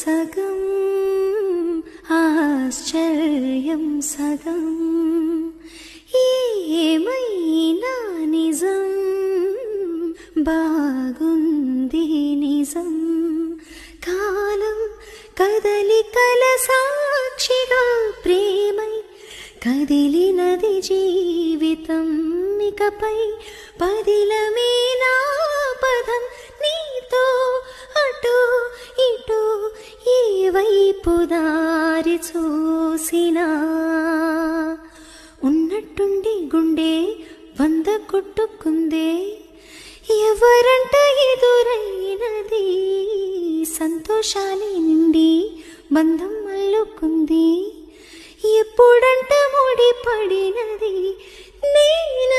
సగం ఆశ్చర్యం సగం ఏమైనా నిజం? బాగుంది నిజం. కాలం కదలికల సాక్షిగా ప్రేమై కదిలినది జీవితం ఇకపై పది వైపు దారి చూసినా. ఉన్నట్టుండి గుండె వంద కొట్టుకుందే. ఎవరంట ఎదురైనది? సంతోషాన్ని నిండి బంధం అల్లుకుంది. ఎప్పుడంట ముడిపడినది? నేను